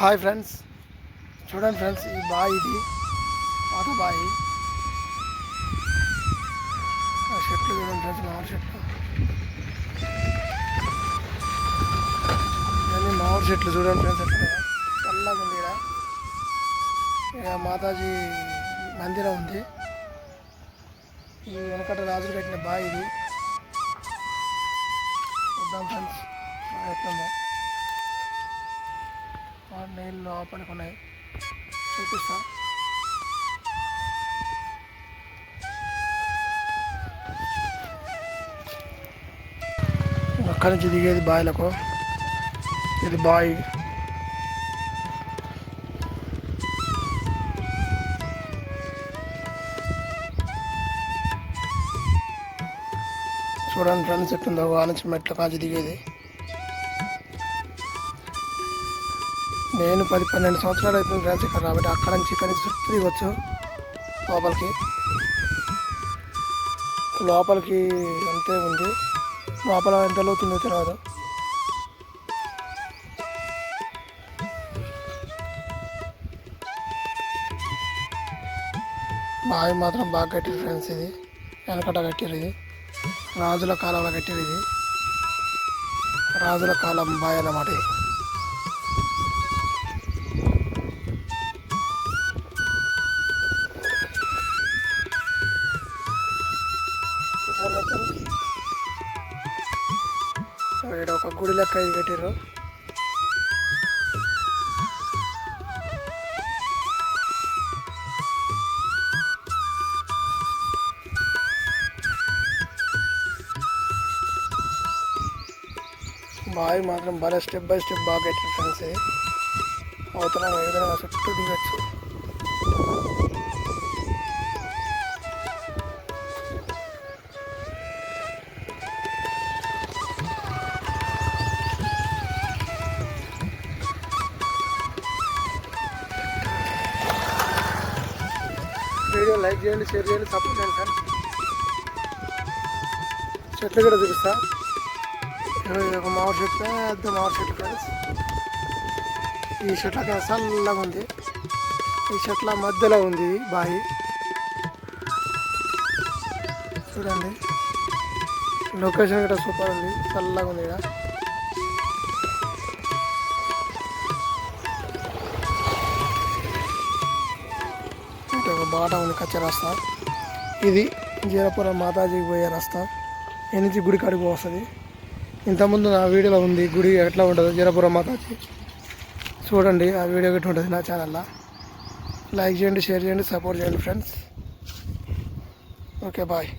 Hi friends చూడండి friends ఈ బావి ఇది. పాత బావి ఆ చెట్లు చూడండి ఫ్రెండ్స్ మామిడి చెట్లు ఇవన్నీ మామిడి చెట్లు చూడండి ఫ్రెండ్స్ ఎట్లా చల్లగా ఉంది ఇక్కడ ఇక మాతాజీ మందిరం ఉంది. ఈ వెనకట రాజులు కట్టిన బావి ఇది. చూద్దాం ఫ్రెండ్స్ ఎట్లుందా నీళ్ళు లోపలికి ఉన్నాయి చూపిస్తా. అక్కడి నుంచి దిగేది బావిలకు ఇది బాయ్. చూడండి ఫ్రెండ్స్ ఎట్టుందో ఆ నుంచి మెట్ల దిగేది. నేను పది పన్నెండు సంవత్సరాలు అయిపోయింది ఫ్రెండ్స్ ఇక్కడ కాబట్టి అక్కడ నుంచి ఇక్కడ నుంచి చుట్టూ దిగొచ్చు లోపలికి. లోపలికి అంతే ఉంది. లోపల ఎంత లోతుందో తెలియదు బావి మాత్రం బాగా కట్టారు ఫ్రెండ్స్ ఇది. వెనకట కట్టారు ఇది. రాజుల కాలంలో కట్టారు ఇది. రాజుల కాలం బావి అన్నమాట ఇది. ఇక్కడ ఒక గుడి లెక్క ఇది కట్టారు బావి మాత్రం బాగా స్టెప్ బై స్టెప్ బాగా కట్టారు ఫ్రెండ్స్. అవుతున్నాం అవతల ఎదురుగా చుట్టూ దిగచ్చు. వీడియో లైక్ చేయండి షేర్ చేయండి సపోర్ట్ చేయండి సార్. చెట్లు కూడా చూపిస్తా. ఒక మామిడి చెట్టు పెద్ద మామిడి చెట్టు ఫ్రెండ్స్ ఈ చెట్ల చల్లగా ఉంది. ఈ చెట్ల మధ్యలో ఉంది బావి. చూడండి. లొకేషన్ కూడా సూపర్ ఉంది. చల్లగా ఉంది ఇక్కడ. బాట ఉంది కచ్చ రస్తా. ఇది జీరపురం మాతాజీకి పోయే రస్తా. ఈ నుంచి గుడి కాడికి వస్తుంది ఇంతకుముందు నా వీడియోలో ఉంది గుడి ఎట్లా ఉంటుందో జీరపురం మాతాజీ. చూడండి ఆ వీడియో గట్టి ఉంటుంది నా ఛానల్లో లైక్ చేయండి షేర్ చేయండి సపోర్ట్ చేయండి ఫ్రెండ్స్ ఓకే బాయ్